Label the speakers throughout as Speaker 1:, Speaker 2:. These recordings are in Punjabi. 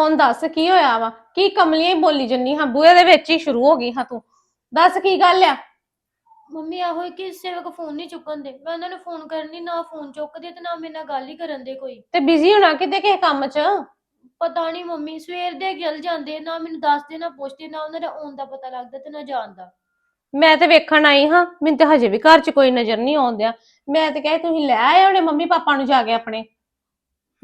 Speaker 1: ਹੁਣ ਦੱਸ ਕੀ ਹੋਇਆ ਵਾ? ਕੀ ਕਮਲੀਆਂ ਹੀ ਬੋਲੀ ਜੰਨੀ ਹਾਂ? ਬੂਹੇ ਦੇ ਵਿੱਚ ਹੀ ਸ਼ੁਰੂ ਹੋ ਗਈ ਹਾਂ ਤੂੰ। ਦੱਸ ਕੀ ਗੱਲ ਆ?
Speaker 2: ਮੰਮੀ ਆਹੋ ਹੀ ਕਿ ਸੇਵਕ ਫੋਨ ਨਹੀਂ ਚੁੱਕਣ ਦੇ। ਮੈਂ ਉਹਨਾਂ ਨੂੰ ਫੋਨ ਕਰਨੀ ਨਾ ਫੋਨ ਚੁੱਕਦੇ ਤੇ ਨਾ ਮੇਰੇ ਨਾਲ ਗੱਲ ਹੀ ਕਰਨ ਦੇ ਕੋਈ।
Speaker 1: ਤੇ ਬਿਜ਼ੀ ਹੋਣਾ ਕਿਤੇ ਕਿਸੇ ਕੰਮ 'ਚ?
Speaker 2: ਪਤਾ ਨਹੀਂ ਮੰਮੀ ਸਵੇਰ ਦੇ ਗਿਲ ਜਾਂਦੇ ਨਾ ਮੈਨੂੰ ਦੱਸਦੇ ਨਾ ਪੁੱਛਦੇ ਨਾ ਉਹਨਾਂ ਦਾ ਆਉਣ ਦਾ ਪਤਾ ਲੱਗਦਾ ਤੇ ਨਾ ਜਾਣ ਦਾ।
Speaker 1: ਮੈਂ ਤੇ ਵੇਖਣ ਆਈ ਹਾਂ। ਮੈਨੂੰ ਤੇ ਹਜੇ ਵੀ ਘਰ 'ਚ ਕੋਈ ਨਜ਼ਰ ਨਹੀਂ ਆਉਂਦਿਆ ਮੈਂ ਤੇ ਕਹੇ ਤੁਸੀਂ ਲੈ ਆਏ ਹੋਣੇ ਮੰਮੀ ਪਾਪਾ ਨੂੰ ਜਾ ਕੇ ਆਪਣੇ।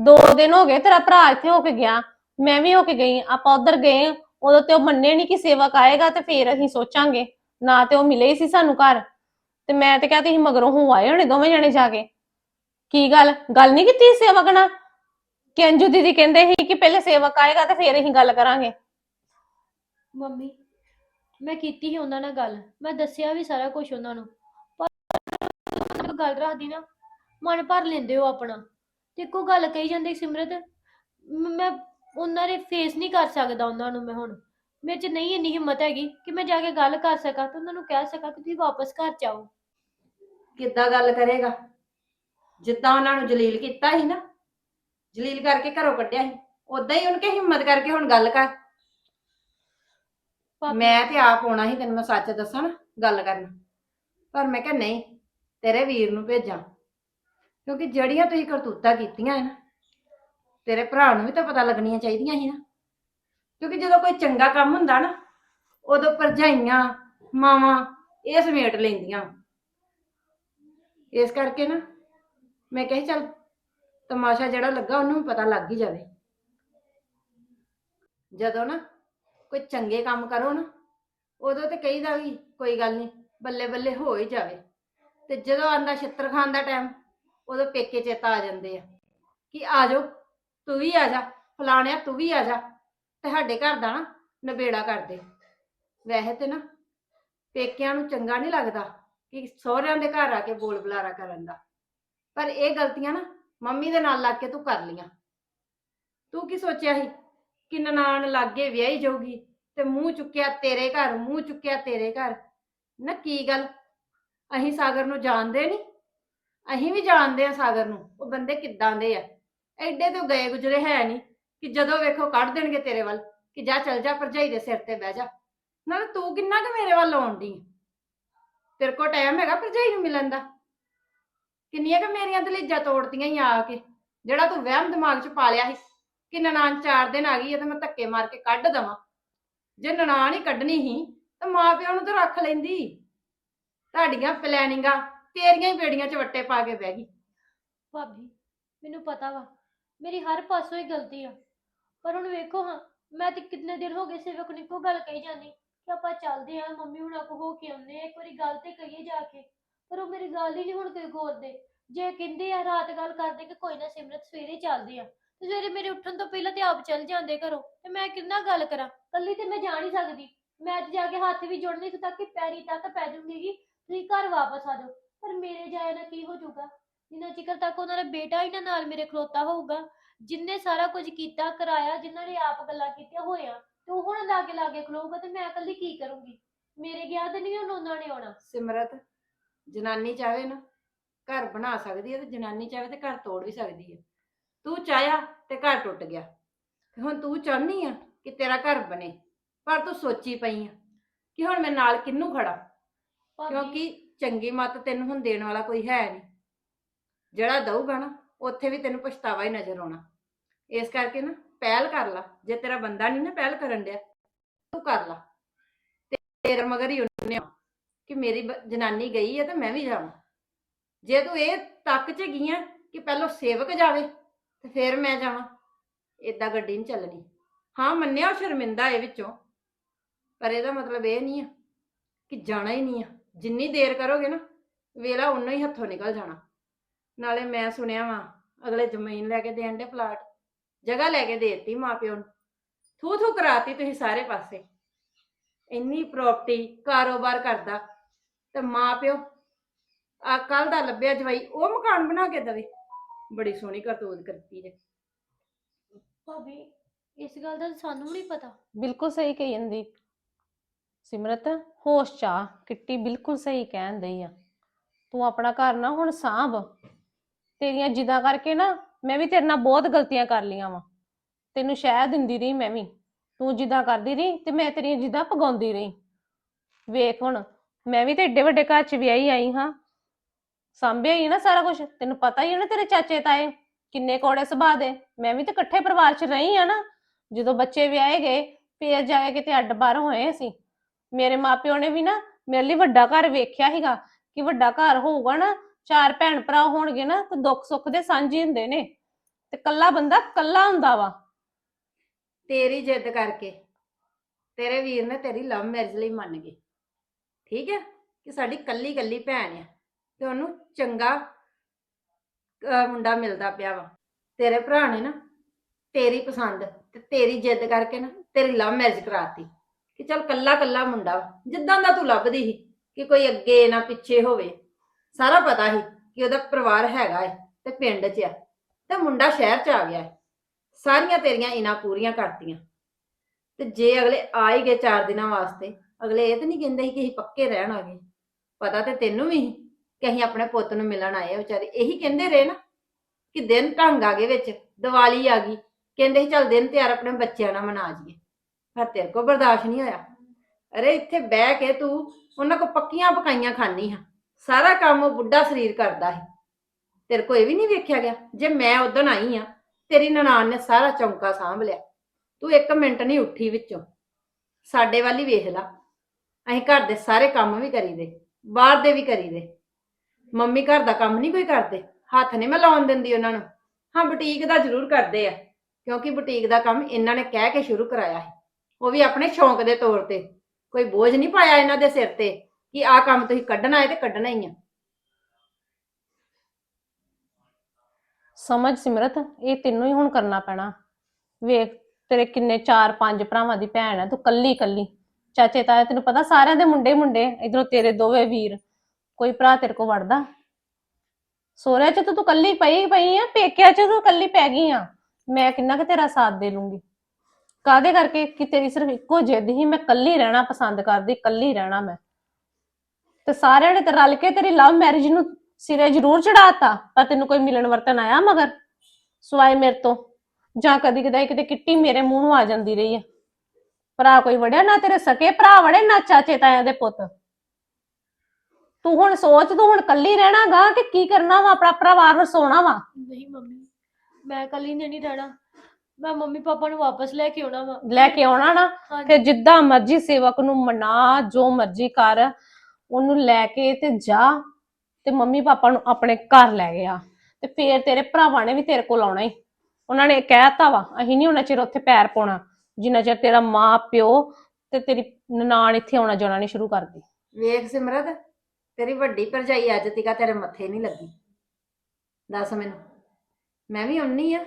Speaker 1: ਦੋ ਦਿਨ ਹੋ ਗਏ ਤੇਰਾ ਭਰਾ ਇੱਥੇ ਹੋ ਕੇ ਗਿਆ। ਮੈਂ ਵੀ ਹੋ ਕੇ ਗਈ ਆਪਾਂ ਉਧਰ ਗਏ ਉਦੋਂ ਤੇ ਉਹ ਮੰਨੇ ਨਹੀਂ ਕਿ ਸੇਵਕ ਆਏਗਾ ਤੇ ਫੇਰ ਅਸੀਂ ਸੋਚਾਂਗੇ, ਨਾ ਤੇ ਉਹ ਮਿਲੇ ਹੀ ਸੀ ਸਾਨੂੰ ਘਰ। ਤੇ ਮੈਂ ਤੇ ਕਿਹਾ ਤੁਸੀਂ ਮਗਰੋਂ ਹੋ ਆਏ ਹੋਣੇ ਦੋਵੇਂ ਜਣੇ ਜਾ ਕੇ। ਕੀ ਗੱਲ? ਗੱਲ ਨਹੀਂ ਕੀਤੀ ਸੇਵਕ ਨਾਲ? ਕਿ ਅੰਜੂ ਦੀਦੀ ਕਹਿੰਦੇ ਸੀ ਕਿ ਪਹਿਲੇ ਸੇਵਕ ਆਏਗਾ ਤੇ ਫੇਰ ਅਸੀਂ ਗੱਲ ਕਰਾਂਗੇ।
Speaker 2: ਮੰਮੀ, ਮੈਂ ਕੀਤੀ ਸੀ ਉਹਨਾਂ ਨਾਲ ਗੱਲ। ਮੈਂ ਦੱਸਿਆ ਵੀ ਸਾਰਾ ਕੁਝ ਉਹਨਾਂ ਨੂੰ। ਪਰ ਗੱਲ ਰੱਖਦੀ ਨਾ, ਮਨ ਭਰ ਲੈਂਦੇ ਹੋ ਆਪਣਾ। ਤੇ ਇੱਕੋ ਗੱਲ ਕਹੀ ਜਾਂਦੇ ਸਿਮਰਤ, ਮ- ਮੈਂ ਉਹਨਾਂ ਦੇ ਫੇਸ ਨਹੀਂ ਕਰ ਸਕਦਾ ਉਹਨਾਂ ਨੂੰ ਮੈਂ ਹੁਣ। ਮੇਰੇ 'ਚ ਨਹੀਂ ਇੰਨੀ ਹਿੰਮਤ ਹੈਗੀ ਕਿ ਮੈਂ ਜਾ ਕੇ ਗੱਲ ਕਰ ਸਕਾਂ ਤੇ ਉਹਨਾਂ ਨੂੰ ਕਹਿ ਸਕਾਂ ਕਿ ਤੁਸੀਂ ਵਾਪਸ ਘਰ ਜਾਓ।
Speaker 3: ਕਿੱਦਾਂ ਗੱਲ ਕਰੇਗਾ? ਜਿੱਦਾਂ ਉਹਨਾਂ ਨੂੰ ਜਲੀਲ ਕੀਤਾ ਸੀ ਨਾ ਜਲੀਲ ਕਰਕੇ ਘਰੋਂ ਕੱਢਿਆ ਸੀ ਉਦਾਂ ਹੀ ਉਹਨਾਂ ਕੇ ਹਿੰਮਤ ਕਰਕੇ ਹੁਣ ਗੱਲ ਕਰ।
Speaker 2: ਭਾਬੀ,
Speaker 3: ਮੈਂ ਤੇ ਆਪ ਆਉਣਾ ਸੀ ਤੈਨੂੰ ਮੈਂ ਸੱਚ ਦੱਸਾਂ ਨਾ ਗੱਲ ਕਰਨ। ਪਰ ਮੈਂ ਕਿਹਾ ਨਹੀਂ ਤੇਰੇ ਵੀਰ ਨੂੰ ਭੇਜਾਂ। ਕਿਉਂਕਿ ਜਿਹੜੀਆਂ ਤੁਸੀਂ ਕਰਤੂਤਾਂ ਕੀਤੀਆਂ ਹੈ ਨਾ ਤੇਰੇ ਭਰਾ ਨੂੰ ਵੀ ਤਾਂ ਪਤਾ ਲੱਗਣੀਆਂ ਚਾਹੀਦੀਆਂ ਸੀ ਨਾ। ਕਿਉਂਕਿ ਜਦੋਂ ਕੋਈ ਚੰਗਾ ਕੰਮ ਹੁੰਦਾ ਨਾ, ਉਦੋਂ ਭਰਜਾਈਆਂ, ਮਾਵਾਂ ਇਹ ਸਮੇਟ ਲੈਂਦੀਆਂ। ਇਸ ਕਰਕੇ ਨਾ ਮੈਂ ਕਹੀ ਚੱਲ ਤਮਾਸ਼ਾ ਜਿਹੜਾ ਲੱਗਾ ਉਹਨੂੰ ਵੀ ਪਤਾ ਲੱਗ ਹੀ ਜਾਵੇ। ਜਦੋਂ ਨਾ ਕੋਈ ਚੰਗੇ ਕੰਮ ਕਰੋ ਨਾ, ਉਦੋਂ ਤੇ ਕਹੀਦਾ ਵੀ ਕੋਈ ਗੱਲ ਨਹੀਂ ਬੱਲੇ ਬੱਲੇ ਹੋ ਹੀ ਜਾਵੇ। ਤੇ ਜਦੋਂ ਆਂਦਾ ਛਿੱਤਰ ਖਾਣ ਦਾ ਟਾਈਮ ਉਦੋਂ ਪੇਕੇ ਚੇਤਾ ਆ ਜਾਂਦੇ ਆ ਕਿ ਆ ਜਾਓ। ਤੂੰ ਵੀ ਆ ਜਾ, ਫਲਾਣਿਆ, ਤੂੰ ਵੀ ਆ ਜਾ। ਤੇ ਸਾਡੇ ਘਰ ਦਾ ਨਾ ਨਵੇੜਾ ਕਰ ਦੇ ਵੈਸੇ ਤੇ ਨਾ ਪੇਕਿਆਂ ਨੂੰ ਚੰਗਾ ਨਹੀਂ ਲੱਗਦਾ ਕਿ ਸਹੁਰਿਆਂ ਦੇ ਘਰ ਆ ਕੇ ਬੋਲ ਬੁਲਾਰਾ ਕਰਨ ਦਾ। ਪਰ ਇਹ ਗਲਤੀਆਂ ਨਾ ਮੰਮੀ ਦੇ ਨਾਲ ਲੱਗ ਕੇ ਤੂੰ ਕਰ ਲੀਆਂ ਤੂੰ ਕੀ ਸੋਚਿਆ ਸੀ? ਕਿ ਨਨਾਣ ਲਾਗੇ ਵਿਆਹੀ ਜਾਊਗੀ ਤੇ ਮੂੰਹ ਚੁੱਕਿਆ ਤੇਰੇ ਘਰ, ਮੂੰਹ ਚੁੱਕਿਆ ਤੇਰੇ ਘਰ। ਨਾ ਕੀ ਗੱਲ? ਅਸੀਂ ਸਾਗਰ ਨੂੰ ਜਾਣਦੇ ਨਹੀਂ। ਅਸੀਂ ਵੀ ਜਾਣਦੇ ਆ ਸਾਗਰ ਨੂੰ, ਉਹ ਬੰਦੇ ਕਿੱਦਾਂ ਦੇ ਆ। ਐਡੇ ਤੋਂ ਗਏ ਗੁਜਰੇ ਹੈ ਨਹੀਂ ਕਿ ਜਦੋਂ ਵੇਖੋ ਕੱਢ ਦੇਣਗੇ ਤੇਰੇ ਵੱਲ ਕਿ ਜਾ ਚੱਲ ਜਾ ਭਰਜਾਈ ਦੇ ਸਿਰ ਤੇ ਬਹਿ ਜਾ। ਨਾਲ ਤੂੰ ਕਿੰਨਾ ਕੁ ਮੇਰੇ ਵੱਲ ਆਉਣ ਤੇਰੇ ਕੋਲ ਟਾਈਮ ਹੈਗਾ ਭਰਜਾਈ ਨੂੰ ਮਿਲਣ ਦਾ? ਕਿੰਨੀਆਂ ਕੁ ਮੇਰੀਆਂ ਦਲੀਜਾਂ ਤੋੜਤੀਆਂ ਹੀ ਆ ਕੇ, ਜਿਹੜਾ ਤੂੰ ਵਹਿਮ ਦਿਮਾਗ 'ਚ ਪਾ ਲਿਆ ਸੀ ਕਿ ਨਨਾਣ ਚਾਰ ਦਿਨ ਆ ਗਈ ਹੈ ਤੇ ਮੈਂ ਧੱਕੇ ਮਾਰ ਕੇ ਕੱਢ ਦਵਾਂ। ਜੇ ਨਨਾਣ ਹੀ ਕੱਢਣੀ ਸੀ ਤਾਂ ਮਾਂ ਪਿਓ ਨੂੰ ਤਾਂ ਰੱਖ ਲੈਂਦੀ। ਤੁਹਾਡੀਆਂ ਪਲੈਨਿੰਗਾਂ ਤੇਰੀਆਂ ਹੀ ਬੇੜੀਆਂ 'ਚ ਵੱਟੇ ਪਾ ਕੇ ਬਹਿ ਗਈ।
Speaker 2: ਭਾਬੀ, ਮੈਨੂੰ ਪਤਾ ਵਾ ਮੇਰੀ ਹਰ ਪਾਸੋਂ ਹੀ ਗਲਤੀ ਆ। ਪਰ ਹੁਣ ਵੇਖੋ ਹਾਂ, ਮੈਂ ਤੇ ਕਿੰਨੇ ਦਿਨ ਹੋ ਗਏ ਸੇਵਕ ਨੂੰ ਇੱਕੋ ਗੱਲ ਕਹੀ ਜਾਂਦੀ ਕਿ ਆਪਾਂ ਚੱਲਦੇ ਆਂ ਮੰਮੀ ਹੁਣਾਂ ਕੋ ਹੋ ਕੇ ਆਉਂਦੇ ਆ ਇੱਕ ਵਾਰੀ ਗੱਲ ਤੇ ਕਹੀਏ ਜਾ ਕੇ, ਪਰ ਉਹ ਮੇਰੀ ਗੱਲ ਹੀ ਨਹੀਂ ਹੁਣ ਕੋਈ ਗੌਰਦੇ। ਜੇ ਕਹਿੰਦੇ ਆ, ਰਾਤ ਗੱਲ ਕਰਦੇ ਕਿ ਕੋਈ ਨਾ ਸਿਮਰਤ ਸਵੇਰੇ ਚੱਲਦੇ ਆ, ਤੇ ਸਵੇਰੇ ਮੇਰੇ ਉੱਠਣ ਤੋਂ ਪਹਿਲਾਂ ਤੇ ਆਪ ਚੱਲ ਜਾਂਦੇ ਘਰੋਂ, ਤੇ ਮੈਂ ਕਿੰਨਾ ਗੱਲ ਕਰਾਂ? ਕੱਲੀ ਤੇ ਮੈਂ ਜਾ ਨਹੀਂ ਸਕਦੀ। ਮੈਂ ਤੇ ਜਾ ਕੇ ਹੱਥ ਵੀ ਜੋੜਨੇ ਇੱਥੋਂ ਤੱਕ ਕਿ ਪੈਰੀ ਤੱਕ ਪੈ ਜਾਊਂਗੀ ਕਿ ਤੁਸੀਂ ਘਰ ਵਾਪਸ ਆ ਜਾਓ। ਪਰ ਮੇਰੇ ਜਾਏ ਨਾ ਕੀ ਹੋ ਜਾਊਗਾ? ਜਿੰਨਾ ਚਿਕਰ ਤੱਕ ਉਹਨਾਂ ਦਾ ਬੇਟਾ ਹੀ ਨਾ ਨਾਲ ਮੇਰੇ ਖਲੋਤਾ ਹੋਊਗਾ ਜਿੰਨੇ ਸਾਰਾ ਕੁਝ ਕੀਤਾ ਕਰਾਇਆ ਜਿਨ੍ਹਾਂ ਨੇ ਆਪ ਗੱਲਾਂ ਕੀਤੀਆਂ ਹੋਇਆ ਤੇ ਉਹ ਹੁਣ ਲਾਗੇ ਲਾਗੇ ਖਲੋਊਗਾ ਤੇ ਮੈਂ ਇਕੱਲੀ ਕੀ ਕਰੂੰਗੀ? ਮੇਰੇ ਗਿਆ ਤੇ ਨਹੀਂ ਹੁਣ ਉਹਨਾਂ ਨੇ ਆਉਣਾ।
Speaker 3: ਸਿਮਰਤ ਜਨਾਨੀ ਚਾਹੇ ਨਾ ਘਰ ਬਣਾ ਸਕਦੀ ਹੈ ਤੇ ਜਨਾਨੀ ਚਾਹੇ ਤੇ ਘਰ ਤੋੜ ਵੀ ਸਕਦੀ ਹੈ। ਤੂੰ ਚਾਹਿਆ ਤੇ ਘਰ ਟੁੱਟ ਗਿਆ। ਤੇ ਹੁਣ ਤੂੰ ਚਾਹਨੀ ਆ ਕਿ ਤੇਰਾ ਘਰ ਬਣੇ ਪਰ ਤੂੰ ਸੋਚੀ ਪਈ ਆ ਕਿ ਹੁਣ ਮੈਂ ਨਾਲ ਕਿਹਨੂੰ ਖੜਾ?
Speaker 2: ਭਾਬੀ,
Speaker 3: ਕਿਉਂਕਿ ਚੰਗੀ ਮੱਤ ਤੈਨੂੰ ਹੁਣ ਦੇਣ ਵਾਲਾ ਕੋਈ ਹੈ ਨਹੀਂ। ਜਿਹੜਾ ਦਊਗਾ ਨਾ, ਉੱਥੇ ਵੀ ਤੈਨੂੰ ਪਛਤਾਵਾ ਹੀ ਨਜ਼ਰ ਆਉਣਾ। ਇਸ ਕਰਕੇ ਨਾ ਪਹਿਲ ਕਰ ਲਾ, ਜੇ ਤੇਰਾ ਬੰਦਾ ਨਹੀਂ ਨਾ ਪਹਿਲ ਕਰਨ ਡਿਆ, ਤੂੰ ਕਰ ਲਾ। ਤੇ ਤੇਰੇ ਮਗਰ ਹੀ ਉਹਨੇ ਕਿ ਮੇਰੀ ਬ- ਜਨਾਨੀ ਗਈ ਹੈ ਤੇ ਮੈਂ ਵੀ ਜਾਵਾਂ। ਜੇ ਤੂੰ ਇਹ ਤੱਕ ਚ ਗਈ ਕਿ ਪਹਿਲਾਂ ਸੇਵਕ ਜਾਵੇ, ਤੇ ਫਿਰ ਮੈਂ ਜਾਵਾਂ। ਏਦਾਂ ਗੱਡੀ ਨਹੀਂ ਚੱਲਣੀ। ਹਾਂ, ਮੰਨਿਆ ਸ਼ਰਮਿੰਦਾ ਇਹ ਵਿੱਚੋਂ, ਪਰ ਇਹਦਾ ਮਤਲਬ ਇਹ ਨਹੀਂ ਆ ਕਿ ਜਾਣਾ ਹੀ ਨਹੀਂ ਆ। ਜਿੰਨੀ ਦੇਰ ਕਰੋਗੇ ਨਾ, ਵੇਲਾ ਉਨਾ ਹੀ ਹੱਥੋਂ ਨਿਕਲ ਜਾਣਾ। ਨਾਲੇ ਮੈਂ ਸੁਣਿਆ ਵਾ ਅਗਲੇ ਜ਼ਮੀਨ ਲੈ ਕੇ ਦੇਣ ਦੇ ਪਲਾਟ ਜਗ੍ਹਾ ਲੈ ਕੇ ਦੇਤੀ ਮਾਪਿਓ ਨੂੰ। ਥੂ ਥੂ ਕਰਾਤੀ ਤੁਸੀਂ ਸਾਰੇ ਪਾਸੇ। ਇੰਨੀ ਪ੍ਰਾਪਰਟੀ ਕਾਰੋਬਾਰ ਕਰਦਾ ਤੇ ਮਾਪਿਓ ਆ ਕੱਲ ਦਾ ਲੱਭਿਆ ਜਵਾਈ ਉਹ ਮਕਾਨ ਬਣਾ ਕੇ ਦਵੇ। ਬੜੀ ਸੋਹਣੀ ਕਰਤੂਤ ਕਰਤੀ ਜੇ।
Speaker 2: ਭਾਬੀ ਇਸ ਗੱਲ ਦਾ ਸਾਨੂੰ ਨਹੀਂ ਪਤਾ।
Speaker 1: ਬਿਲਕੁਲ ਸਹੀ ਕਹੀ ਜਾਂਦੀ। ਸਿਮਰਤ ਹੋਸ਼ ਚ ਕਿੱਟੀ ਬਿਲਕੁਲ ਸਹੀ ਕਹਿਣ ਦਈ ਆ। ਤੂੰ ਆਪਣਾ ਘਰ ਨਾ ਹੁਣ ਸਾਂਭ। ਤੇਰੀਆਂ ਜਿੱਦਾਂ ਕਰਕੇ ਨਾ ਮੈਂ ਵੀ ਤੇਰੇ ਨਾਲ ਬਹੁਤ ਗਲਤੀਆਂ ਕਰ ਲੀਆਂ ਵਾ। ਤੈਨੂੰ ਸ਼ਹਿ ਦਿੰਦੀ ਰਹੀ ਮੈਂ ਵੀ। ਤੂੰ ਜਿੱਦਾਂ ਕਰਦੀ ਰਹੀ ਤੇ ਮੈਂ ਤੇਰੀਆਂ ਜਿੱਦਾਂ ਪਗਾਉਂਦੀ ਰਹੀ। ਵੇਖ ਹੁਣ, ਮੈਂ ਵੀ ਤੇ ਏਡੇ ਵੱਡੇ ਘਰ ਚ ਵਿਆਹੀ ਆਈ ਹਾਂ। ਸਾਂਭਿਆ ਹੀ ਨਾ ਸਾਰਾ ਕੁਝ ਤੈਨੂੰ ਪਤਾ ਹੀ ਹੈ ਨਾ ਤੇਰੇ ਚਾਚੇ ਤਾਏ ਕਿੰਨੇ ਕੋੜੇ ਸੁਭਾਅ ਦੇ। ਮੈਂ ਵੀ ਤੇ ਇਕੱਠੇ ਪਰਿਵਾਰ ਚ ਰਹੀ ਆ ਨਾ। ਜਦੋਂ ਬੱਚੇ ਵਿਆਹੇ ਗਏ, ਫੇਰ ਜਾ ਕੇ ਕਿਤੇ ਅੱਡ ਬਾਹਰ ਹੋਏ ਸੀ ਮੇਰੇ ਮਾਪਿਓ ਨੇ ਵੀ ਨਾ ਮੇਰੇ ਲਈ ਵੱਡਾ ਘਰ ਵੇਖਿਆ ਸੀਗਾ ਕਿ ਵੱਡਾ ਘਰ ਹੋਊਗਾ ਨਾ ਚਾਰ ਭੈਣ ਭਰਾ ਹੋਣਗੇ ਨਾ ਤੇ ਦੁੱਖ ਸੁੱਖ ਦੇ ਸਾਂਝੇ ਹੁੰਦੇ ਨੇ। ਤੇ ਕੱਲਾ ਬੰਦਾ ਕੱਲਾ ਹੁੰਦਾ ਵਾ।
Speaker 3: ਤੇਰੀ ਜਿੱਦ ਕਰਕੇ ਤੇਰੇ ਵੀਰ ਨੇ ਤੇਰੀ ਲਵ ਮੈਰਿਜ ਲਈ ਮੰਨ ਗਏ। ਠੀਕ ਹੈ? ਕਿ ਸਾਡੀ ਕੱਲੀ ਕੱਲੀ ਭੈਣ ਆ ਤੇ ਉਹਨੂੰ ਚੰਗਾ ਅਹ, ਮੁੰਡਾ ਮਿਲਦਾ ਪਿਆ ਵਾ। ਤੇਰੇ ਭਰਾ ਨੇ ਨਾ ਤੇਰੀ ਪਸੰਦ ਤੇ ਤੇਰੀ ਜਿੱਦ ਕਰਕੇ ਨਾ ਤੇਰੀ ਲਵ ਮੈਰਿਜ ਕਰਾਤੀ। ਕਿ ਚੱਲ ਕੱਲਾ ਕੱਲਾ ਮੁੰਡਾ ਵਾ। ਜਿੱਦਾਂ ਦਾ ਤੂੰ ਲੱਭਦੀ ਸੀ ਕਿ ਕੋਈ ਅੱਗੇ ਨਾ ਪਿੱਛੇ ਹੋਵੇ। ਸਾਰਾ ਪਤਾ ਸੀ ਕਿ ਉਹਦਾ ਪਰਿਵਾਰ ਹੈਗਾ ਏ ਤੇ ਪਿੰਡ 'ਚ ਆ ਤੇ ਮੁੰਡਾ ਸ਼ਹਿਰ 'ਚ ਆ ਗਿਆ ਹੈ ਸਾਰੀਆਂ ਤੇਰੀਆਂ ਇਨਾ ਪੂਰੀਆਂ ਕਰਤੀਆਂ। ਤੇ ਜੇ ਅਗਲੇ ਆ ਹੀ ਗਏ ਚਾਰ ਦਿਨਾਂ ਵਾਸਤੇ, ਅਗਲੇ ਇਹ ਤਾਂ ਨਹੀਂ ਕਹਿੰਦੇ ਸੀ ਕਿ ਅਸੀਂ ਪੱਕੇ ਰਹਿਣ ਆ ਗਏ ਪਤਾ ਤੇ ਤੈਨੂੰ ਵੀ ਸੀ ਕਿ ਅਸੀਂ ਆਪਣੇ ਪੁੱਤ ਨੂੰ ਮਿਲਣ ਆਏ ਆ, ਵਿਚਾਰੇ ਇਹੀ ਕਹਿੰਦੇ ਰਹੇ ਨਾ ਕਿ ਦਿਨ ਢੰਗ ਆ ਗਏ ਵਿੱਚ, ਦੀਵਾਲੀ ਆ ਗਈ, ਕਹਿੰਦੇ ਸੀ ਚੱਲ ਦਿਨ ਤਿਆਰ ਆਪਣੇ ਬੱਚਿਆਂ ਨਾਲ ਮਨਾ ਜੀਏ ਪਰ ਤੇਰੇ ਕੋ ਬਰਦਾਸ਼ਤ ਨਹੀਂ ਹੋਇਆ। ਅਰੇ ਇੱਥੇ ਬਹਿ ਕੇ ਤੂੰ ਉਹਨਾਂ ਕੋ ਪੱਕੀਆਂ ਪਕਾਈਆਂ ਖਾਣੀ ਹਾਂ। ਸਾਰਾ ਕੰਮ ਉਹ ਬੁੱਢਾ ਸਰੀਰ ਕਰਦਾ ਸੀ। ਤੇਰੇ ਕੋਈ ਵੀ ਨਹੀਂ ਵੇਖਿਆ ਗਿਆ, ਜੇ ਮੈਂ ਉਦੋਂ ਆਈ ਆ ਤੇਰੀ ਨਨਾਣ ਨੇ ਸਾਰਾ ਚੌਂਕਾ ਸਾਂਭ ਲਿਆ। ਤੂੰ ਇੱਕ ਮਿੰਟ ਨਹੀਂ ਉੱਠੀ ਵਿੱਚੋਂ। ਸਾਡੇ ਵੱਲ ਹੀ ਵੇਖ ਲਾ। ਅਸੀਂ ਘਰ ਦੇ ਸਾਰੇ ਕੰਮ ਵੀ ਕਰੀਦੇ, ਬਾਹਰ ਦੇ ਵੀ ਕਰੀਦੇ। ਮੰਮੀ ਘਰ ਦਾ ਕੰਮ ਨਹੀਂ ਕੋਈ ਕਰਦੇ। ਹੱਥ ਨਹੀਂ ਮੈਂ ਲਾਉਣ ਦਿੰਦੀ ਉਹਨਾਂ ਨੂੰ। ਹਾਂ, ਬੁਟੀਕ ਦਾ ਜ਼ਰੂਰ ਕਰਦੇ ਆ, ਕਿਉਂਕਿ ਬੁਟੀਕ ਦਾ ਕੰਮ ਇਹਨਾਂ ਨੇ ਕਹਿ ਕੇ ਸ਼ੁਰੂ ਕਰਾਇਆ ਹੈ ਉਹ ਵੀ ਆਪਣੇ ਸ਼ੌਂਕ ਦੇ ਤੌਰ ਤੇ। ਕੋਈ ਬੋਝ ਨਹੀਂ ਪਾਇਆ ਇਹਨਾਂ ਦੇ ਸਿਰ ਤੇ। ਕਿ ਆਹ ਕੰਮ ਤੁਸੀਂ ਕੱਢਣਾ ਹੈ ਤੇ ਕੱਢਣਾ ਹੀ ਆ।
Speaker 1: ਸਮਝ ਸਿਮਰਤ, ਇਹ ਤੈਨੂੰ ਹੀ ਹੁਣ ਕਰਨਾ ਪੈਣਾ। ਵੇਖ, ਤੇਰੇ ਕਿੰਨੇ ਚਾਰ ਪੰਜ ਭਰਾਵਾਂ ਦੀ ਭੈਣ ਆ, ਤੂੰ ਕੱਲੀ ਕੱਲੀ। ਚਾਚੇ ਤਾਏ, ਤੈਨੂੰ ਪਤਾ ਸਾਰਿਆਂ ਦੇ ਮੁੰਡੇ ਮੁੰਡੇ, ਇਧਰੋਂ ਤੇਰੇ ਦੋਵੇਂ ਵੀਰ। ਕੋਈ ਭਰਾ ਤੇਰੇ ਕੋ ਵੜਦਾ? ਸੋਹਰਿਆਂ ਚ ਤਾਂ ਤੂੰ ਕੱਲੀ ਪਈ ਪਈ ਆ, ਪੇਕਿਆਂ ਚ ਤੂੰ ਕੱਲੀ ਪੈ ਗਈ ਆ। ਮੈਂ ਕਿੰਨਾ ਕਿ ਤੇਰਾ ਸਾਥ ਦੇ ਲੂੰਗੀ। ਕਾਦੇ ਕਰਕੇ? ਕਿ ਤੇਰੀ ਸਿਰਫ ਇੱਕੋ ਜਿੱਦ ਹੀ ਮੈਂ ਕੱਲੀ ਰਹਿਣਾ ਪਸੰਦ ਕਰਦੀ, ਕੱਲੀ ਰਹਿਣਾ ਮੈਂ। ਤੇ ਸਾਰਿਆਂ ਨੇ ਤੇ ਰਲ ਕੇ ਤੇਰੀ ਲਵ ਮੈਰਿਜ ਨੂੰ ਸਿਰੇ ਜ਼ਰੂਰ ਚੜਾਤਾ ਪਰ ਤੈਨੂੰ ਕੋਈ ਮਿਲਣ ਵਰਤਨ ਆਇਆ ਮਗਰ? ਸਵਾਏ ਮੇਰੇ ਤੋਂ। ਜਾਂ ਕਦੀ ਕਦਾਈ ਕਿਤੇ ਕਿੱਟੀ ਮੇਰੇ ਮੂੰਹ ਨੂੰ ਆ ਜਾਂਦੀ ਰਹੀ ਹੈ ਭਰਾ ਕੋਈ ਵੜਿਆ ਨਾ ਤੇਰੇ ਸਕੇ ਭਰਾ ਵੜੇ ਨਾ ਚਾਚੇ ਤਾਇਆਂ ਦੇ ਪੁੱਤ। ਤੂੰ ਹੁਣ ਸੋਚ ਤੂੰ ਹੁਣ ਕੱਲੀ ਰਹਿਣਾ ਗਾ ਕਿ ਕੀ ਕਰਨਾ ਵਾ ਆਪਣਾ ਪਰਿਵਾਰ ਵਸਾਉਣਾ ਵਾ?
Speaker 2: ਨਹੀਂ ਮੰਮੀ ਮੈਂ ਕੱਲੀ ਨੇ ਨਹੀਂ ਰਹਿਣਾ। ਮੈਂ ਮੰਮੀ ਪਾਪਾ ਨੂੰ ਵਾਪਸ ਲੈ ਕੇ ਆਉਣਾ ਵਾ।
Speaker 1: ਲੈ ਕੇ ਆਉਣਾ ਨਾ।
Speaker 2: ਹਾਂਜੀ।
Speaker 1: ਫਿਰ ਜਿੱਦਾਂ ਮਰਜ਼ੀ ਸੇਵਕ ਨੂੰ ਮਨਾ ਜੋ ਮਰਜ਼ੀ ਕਰ ਉਹਨੂੰ ਲੈ ਕੇ ਤੇ ਜਾ ਤੇ ਮੰਮੀ ਪਾਪਾ ਨੂੰ ਆਪਣੇ ਘਰ ਲੈ ਗਿਆ। ਤੇ ਫੇਰ ਤੇਰੇ ਭਰਾਵਾਂ ਨੇ ਵੀ ਤੇਰੇ ਕੋਲ ਆਉਣਾ ਹੀ ਉਹਨਾਂ ਨੇ ਕਹਿਤਾ ਵਾ, ਅਸੀਂ ਨਹੀਂ ਉਹਨਾਂ ਚਿਰ ਉੱਥੇ ਪੈਰ ਪਾਉਣਾ। ਜਿੰਨਾ ਚਿਰ ਤੇਰਾ ਮਾਂ, ਪਿਓ ਤੇ ਤੇਰੀ ਨਨਾਣ ਇੱਥੇ ਆਉਣਾ ਜਾਣਾ ਨਹੀਂ ਸ਼ੁਰੂ ਕਰਦੀ।
Speaker 3: ਵੇਖ ਸਿਮਰਤ, ਤੇਰੀ ਵੱਡੀ ਭਰਜਾਈ ਅੱਜ ਤੀਕਾ ਤੇਰੇ ਮੱਥੇ ਨਹੀਂ ਲੱਗੀ। ਦੱਸ ਮੈਨੂੰ, ਮੈਂ ਵੀ ਉੰਨੀ ਆ,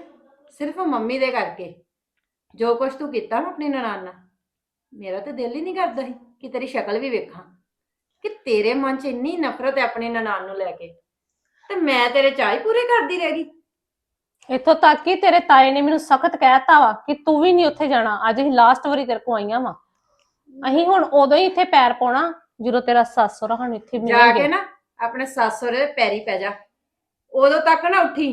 Speaker 3: ਸਿਰਫ ਮੰਮੀ ਦੇ ਕਰਕੇ। ਜੋ ਕੁਛ ਤੂੰ ਕੀਤਾ ਨਾ ਆਪਣੀ ਨਨਾਣ ਨਾਲ, ਮੇਰਾ ਤੇ ਦਿਲ ਹੀ ਨਹੀਂ ਕਰਦਾ ਸੀ ਕਿ ਤੇਰੀ ਸ਼ਕਲ ਵੀ ਵੇਖਾਂ। ਕਿ ਤੇਰੇ ਮਨ 'ਚ ਇੰਨੀ ਨਫ਼ਰਤ ਹੈ ਆਪਣੀ ਨਨਾਣ ਨੂੰ ਲੈ ਕੇ ਤੇ ਮੈਂ ਤੇਰੇ ਚਾਹ ਹੀ ਪੂਰੇ ਕਰਦੀ ਰਹਿ ਗਈ।
Speaker 1: ਇੱਥੋਂ ਤੱਕ ਕਿ ਤੇਰੇ ਤਾਏ ਨੇ ਮੈਨੂੰ ਸਖਤ ਕਹਿਤਾ ਵਾ ਕਿ ਤੂੰ ਵੀ ਨਹੀਂ ਉੱਥੇ ਜਾਣਾ ਅੱਜ ਅਸੀਂ ਲਾਸਟ ਵਾਰੀ ਤੇਰੇ ਕੋ ਆਈਆਂ ਵਾ। ਅਸੀਂ ਹੁਣ ਉਦੋਂ ਹੀ ਇੱਥੇ ਪੈਰ ਪਾਉਣਾ ਜਦੋਂ ਤੇਰਾ ਸੱਸ ਸਹੁਰਾ ਸਾਨੂੰ ਇੱਥੇ
Speaker 3: ਜਾ
Speaker 1: ਮਿਲਣਗੇ
Speaker 3: ਕੇ ਨਾ ਆਪਣੇ ਸੱਸ ਸਹੁਰੇ ਦੇ ਪੈਰੀ ਪੈ ਜਾ। ਉਦੋਂ ਤੱਕ ਨਾ ਉੱਠੀ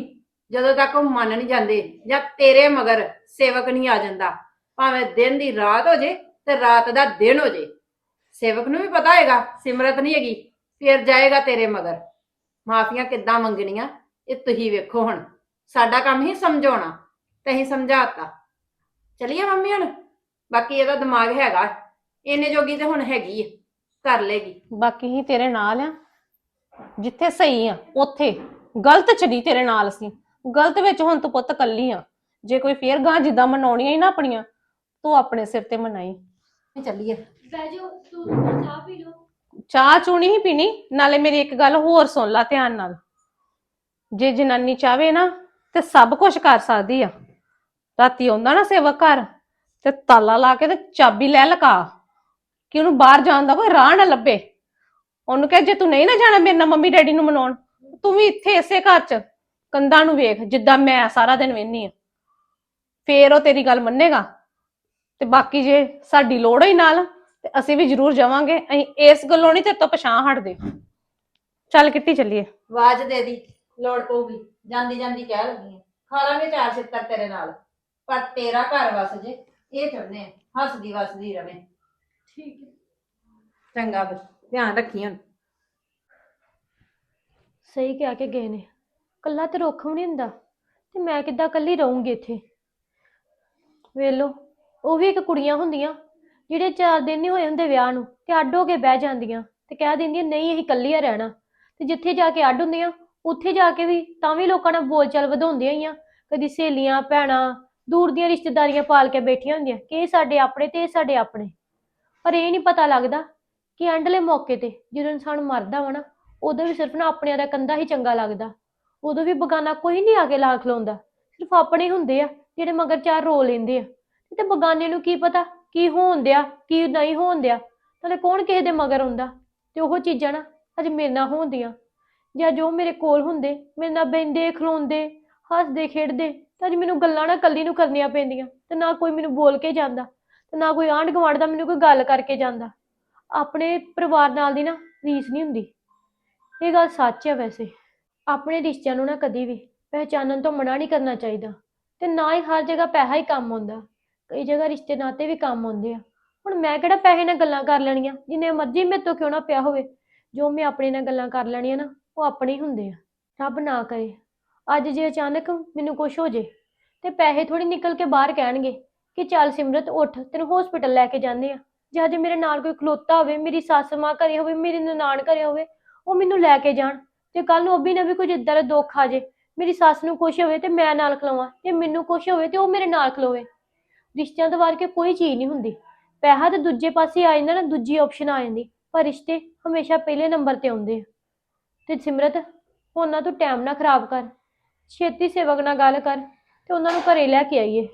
Speaker 3: ਜਦੋਂ ਤੱਕ ਉਹ ਮੰਨ ਨਹੀਂ ਜਾਂਦੇ ਜਾਂ ਤੇਰੇ ਮਗਰ ਸੇਵਕ ਨਹੀਂ ਆ ਜਾਂਦਾ ਭਾਵੇਂ ਦਿਨ ਦੀ ਰਾਤ ਹੋ ਜੇ ਤੇ ਰਾਤ ਦਾ ਦਿਨ ਹੋ ਜੇ। ਸੇਵਕ ਨੂੰ ਵੀ ਪਤਾ ਹੈਗਾ ਸਿਮਰਤ ਨਹੀਂ ਹੈਗੀ ਫਿਰ ਜਾਏਗਾ ਤੇਰੇ ਮਗਰ। ਮਾਫੀਆਂ ਕਿੱਦਾਂ ਮੰਗਣੀਆਂ ਇਹ ਤੁਸੀਂ ਵੇਖੋ ਹੁਣ। ਸਾਡਾ ਕੰਮ ਹੀ ਸਮਝਾਉਣਾ ਤੇ ਅਸੀਂ ਸਮਝਾਤਾ। ਚਲੀਏ ਮੰਮੀ ਹੁਣ ਬਾਕੀ ਇਹਦਾ ਦਿਮਾਗ ਹੈਗਾ। ਇੰਨੇ ਜੋਗੀ ਤੇ ਹੁਣ ਹੈਗੀ ਹੈ ਕਰ ਲੇਗੀ
Speaker 1: ਬਾਕੀ ਹੀ ਤੇਰੇ ਨਾਲ ਆ ਜਿੱਥੇ ਸਹੀ ਆ ਉੱਥੇ। ਗਲਤ ਚ ਨਹੀਂ ਤੇਰੇ ਨਾਲ ਸੀ ਗਲਤ ਵਿੱਚ ਹੁਣ ਤੂੰ ਪੁੱਤ ਕੱਲੀ ਆ। ਜੇ ਕੋਈ ਫੇਰ ਗਾਂ ਜਿੱਦਾਂ ਮਨਾਉਣੀਆਂ ਹੀ ਨਾ ਆਪਣੀਆਂ ਤੂੰ ਆਪਣੇ ਸਿਰ ਤੇ ਮਨਾਈ।
Speaker 3: ਚੱਲੀਏ।
Speaker 2: ਬਹਿ ਜਾਓ, ਤੂੰ ਤਾਂ ਚਾਹ ਪੀ ਲਓ।
Speaker 1: ਚਾਹ ਚੂਣੀ ਹੀ ਪੀਣੀ, ਨਾਲੇ ਮੇਰੀ ਇੱਕ ਗੱਲ ਹੋਰ ਸੁਣ ਲਾ ਧਿਆਨ ਨਾਲ। ਜੇ ਜਨਾਨੀ ਚਾਵੇ ਨਾ, ਤੇ ਸਭ ਕੁਝ ਕਰ ਸਕਦੀ ਆ। ਰਾਤੀ ਆਉਂਦਾ ਨਾ ਸੇਵਕ ਘਰ, ਤੇ ਤਾਲਾ ਲਾ ਕੇ ਤੇ ਚਾਬੀ ਲੈ ਲਕਾ। ਕਿ ਉਹਨੂੰ ਬਾਹਰ ਜਾਣ ਦਾ ਕੋਈ ਰਾਹ ਨਾ ਲੱਭੇ। ਉਹਨੂੰ ਕਹੇ, ਜੇ ਤੂੰ ਨਹੀਂ ਨਾ ਜਾਣਾ ਮੇਰੇ ਨਾਲ ਮੰਮੀ ਡੈਡੀ ਨੂੰ ਮਨਾਉਣ, ਤੂੰ ਵੀ ਇੱਥੇ ਇਸੇ ਘਰ 'ਚ। ਕੰਧਾਂ ਨੂੰ ਵੇਖ, ਜਿੱਦਾਂ ਮੈਂ ਸਾਰਾ ਦਿਨ ਵੇਹਨੀ ਆ। ਫੇਰ ਉਹ ਤੇਰੀ ਗੱਲ ਮੰਨੇਗਾ। ਤੇ ਬਾਕੀ ਜੇ ਸਾਡੀ ਲੋੜ ਹੋਈ ਨਾਲ ਤੇ ਅਸੀਂ ਵੀ ਜ਼ਰੂਰ ਜਾਵਾਂਗੇ। ਅਸੀਂ ਇਸ ਗੱਲੋਂ ਨਹੀਂ ਤੇਰੇ ਤੋਂ ਪਛਾਣ ਹਟਦੇ। ਚੱਲ ਕਿੱਟੀ ਚੱਲੀਏ।
Speaker 3: ਆਵਾਜ਼ ਦੇ ਦੀ ਲੋੜ ਪਊਗੀ। ਜਾਂਦੀ ਜਾਂਦੀ ਕਹਿ ਲੱਗੀ ਆਂ। ਖਾ ਲਾਂਗੇ ਚਾਰ ਛਿੱਤਰ ਤੇਰੇ ਨਾਲ। ਪਰ ਤੇਰਾ ਘਰ ਵਸ ਜੇ ਇਹ ਆ। ਹੱਸਦੀ ਵਸਦੀ ਰਵੇ।
Speaker 2: ਠੀਕ ਹੈ।
Speaker 3: ਚੰਗਾ ਫਿਰ ਧਿਆਨ ਰੱਖੀ ਹੁਣ।
Speaker 2: ਸਹੀ ਕਹਿ ਕੇ ਗਏ ਨੇ। ਕੱਲਾ ਤੇ ਰੁੱਖ ਵੀ ਨਹੀਂ ਹੁੰਦਾ। ਤੇ ਮੈਂ ਕਿੱਦਾਂ ਕੱਲੀ ਰਹੂੰਗੀ ਇੱਥੇ? ਵੇਲੋ ਉਹ ਵੀ ਇੱਕ ਕੁੜੀਆਂ ਹੁੰਦੀਆਂ। ਜਿਹੜੇ ਚਾਰ ਦਿਨ ਨਹੀਂ ਹੋਏ ਹੁੰਦੇ ਵਿਆਹ ਨੂੰ, ਤੇ ਅੱਡ ਹੋ ਕੇ ਬਹਿ ਜਾਂਦੀਆਂ ਤੇ ਕਹਿ ਦਿੰਦੀਆਂ, ਨਹੀਂ, ਅਸੀਂ ਕੱਲੀਆਂ ਰਹਿਣਾ। ਤੇ ਜਿੱਥੇ ਜਾ ਕੇ ਅੱਡ ਹੁੰਦੀਆਂ, ਉੱਥੇ ਜਾ ਕੇ ਵੀ ਤਾਂ ਵੀ ਲੋਕਾਂ ਨਾਲ ਬੋਲਚਾਲ ਵਧਾਉਂਦੀਆਂ ਹੀ ਆ। ਕਦੀ ਸਹੇਲੀਆਂ, ਭੈਣਾਂ, ਦੂਰ ਦੀਆਂ ਰਿਸ਼ਤੇਦਾਰੀਆਂ ਪਾਲ ਕੇ ਬੈਠੀਆਂ ਹੁੰਦੀਆਂ, ਕਿ ਇਹ ਸਾਡੇ ਆਪਣੇ ਤੇ ਇਹ ਸਾਡੇ ਆਪਣੇ। ਪਰ ਇਹ ਨਹੀਂ ਪਤਾ ਲੱਗਦਾ ਕਿ ਐਂਡਲੇ ਮੌਕੇ ਤੇ ਜਦੋਂ ਇਨਸਾਨ ਮਰਦਾ ਵਾ ਨਾ, ਉਦੋਂ ਵੀ ਸਿਰਫ ਨਾ ਆਪਣਿਆਂ ਦਾ ਕੰਦਾ ਹੀ ਚੰਗਾ ਲੱਗਦਾ। ਉਦੋਂ ਵੀ ਬਗਾਨਾ ਕੋਈ ਨਹੀਂ ਆ ਕੇ ਲਾ ਖਲੋਂਦਾ। ਸਿਰਫ ਆਪਣੇ ਹੁੰਦੇ ਆ, ਜਿਹੜੇ ਮਗਰ ਚਾਰ ਰੋ ਲੈਂਦੇ ਆ। ਤੇ ਬਗਾਨੇ ਨੂੰ ਕੀ ਪਤਾ ਕੀ ਹੋਣ ਦਿਆ, ਕੀ ਨਹੀਂ ਹੋਣ ਦਿਆ? ਨਾਲੇ ਕੌਣ ਕਿਸੇ ਦੇ ਮਗਰ ਹੁੰਦਾ? ਤੇ ਉਹ ਚੀਜ਼ਾਂ ਨਾ ਅੱਜ ਮੇਰੇ ਨਾਲ ਹੋਣਦੀਆਂ ਜਾਂ ਜੋ ਮੇਰੇ ਕੋਲ ਹੁੰਦੇ, ਮੇਰੇ ਨਾਲ ਬੈਂਦੇ ਖਲੋਂਦੇ, ਹੱਸਦੇ, ਖੇਡਦੇ, ਤਾਂ ਅੱਜ ਮੈਨੂੰ ਗੱਲਾਂ ਨਾ ਕੱਲੀ ਨੂੰ ਕਰਨੀਆਂ ਪੈਂਦੀਆਂ। ਤੇ ਨਾ ਕੋਈ ਮੈਨੂੰ ਬੋਲ ਕੇ ਜਾਂਦਾ, ਤੇ ਨਾ ਕੋਈ ਆਂਢ ਗੁਆਂਢ ਦਾ ਮੈਨੂੰ ਕੋਈ ਗੱਲ ਕਰਕੇ ਜਾਂਦਾ। ਆਪਣੇ ਪਰਿਵਾਰ ਨਾਲ ਦੀ ਨਾ ਰੀਸ ਨਹੀਂ ਹੁੰਦੀ। ਇਹ ਗੱਲ ਸੱਚ ਹੈ ਵੈਸੇ। ਆਪਣੇ ਰਿਸ਼ਤਿਆਂ ਨੂੰ ਨਾ ਕਦੀ ਵੀ ਪਹਿਚਾਨਣ ਤੋਂ ਮਨਾ ਨਹੀਂ ਕਰਨਾ ਚਾਹੀਦਾ। ਤੇ ਨਾ ਹੀ ਹਰ ਜਗ੍ਹਾ ਪੈਸਾ ਹੀ ਕੰਮ ਆਉਂਦਾ। ਕਈ ਜਗ੍ਹਾ ਰਿਸ਼ਤੇ ਨਾਤੇ ਵੀ ਕੰਮ ਆਉਂਦੇ ਆ। ਹੁਣ ਮੈਂ ਕਿਹੜਾ ਪੈਸੇ ਨਾਲ ਗੱਲਾਂ ਕਰ ਲੈਣੀਆਂ? ਜਿੰਨੇ ਮਰਜ਼ੀ ਮੇਰੇ ਤੋਂ ਕਿਉਂ ਨਾ ਪਿਆ ਹੋਵੇ। ਜੋ ਮੈਂ ਆਪਣੇ ਨਾਲ ਗੱਲਾਂ ਕਰ ਲੈਣੀਆਂ ਨਾ, ਉਹ ਆਪਣੇ ਹੀ ਹੁੰਦੇ ਆ। ਰੱਬ ਨਾ ਕਰੇ। ਅੱਜ ਜੇ ਅਚਾਨਕ ਮੈਨੂੰ ਕੁਝ ਹੋ ਜੇ, ਤੇ ਪੈਸੇ ਥੋੜੀ ਨਿਕਲ ਕੇ ਬਾਹਰ ਕਹਿਣਗੇ ਕਿ ਚੱਲ ਸਿਮਰਤ, ਉੱਠ, ਤੈਨੂੰ ਹਸਪੀਟਲ ਲੈ ਕੇ ਜਾਂਦੇ ਆ। ਜੇ ਅੱਜ ਮੇਰੇ ਨਾਲ ਕੋਈ ਖਲੋਤਾ ਹੋਵੇ, ਮੇਰੀ ਸੱਸ ਮਾਂ ਘਰੇ ਹੋਵੇ, ਮੇਰੀ ਨਨਾਣ ਘਰੇ ਹੋਵੇ, ਉਹ ਮੈਨੂੰ ਲੈ ਕੇ ਜਾਣ। ਤੇ ਕੱਲ ਨੂੰ ਅੱਬੀ ਨੇ ਵੀ ਕੁਝ ਇਦਾਂ ਦਾ ਦੁੱਖ ਆ ਜੇ, ਮੇਰੀ ਸੱਸ ਨੂੰ ਖੁਸ਼ ਹੋਵੇ ਤੇ ਮੈਂ ਨਾਲ ਖਲੋਵਾਂ। ਤੇ ਮੈਨੂੰ ਕੁਛ ਹੋਵੇ ਤੇ ਉਹ ਮੇਰੇ ਨਾਲ ਖਲੋਵੇ। ਰਿਸ਼ਤਿਆਂ ਤੋਂ ਵਾਰ ਕੇ ਕੋਈ ਚੀਜ਼ ਨਹੀਂ ਹੁੰਦੀ। ਪੈਸਾ ਤੇ ਦੂਜੇ ਪਾਸੇ ਆ ਜਾਂਦਾ ਨਾ, ਦੂਜੀ ਆਪਸ਼ਨ ਆ ਜਾਂਦੀ। ਪਰ ਰਿਸ਼ਤੇ ਹਮੇਸ਼ਾ ਪਹਿਲੇ ਨੰਬਰ ਤੇ ਆਉਂਦੇ ਆ। ਤੇ ਸਿਮਰਤ, ਉਹਨਾਂ ਤੋਂ ਤੂੰ ਟਾਈਮ ਨਾ ਖਰਾਬ ਕਰ। ਛੇਤੀ ਸੇਵਕ ਨਾਲ ਗੱਲ ਕਰ ਤੇ ਉਹਨਾਂ ਨੂੰ ਘਰੇ ਲੈ ਕੇ ਆਈਏ।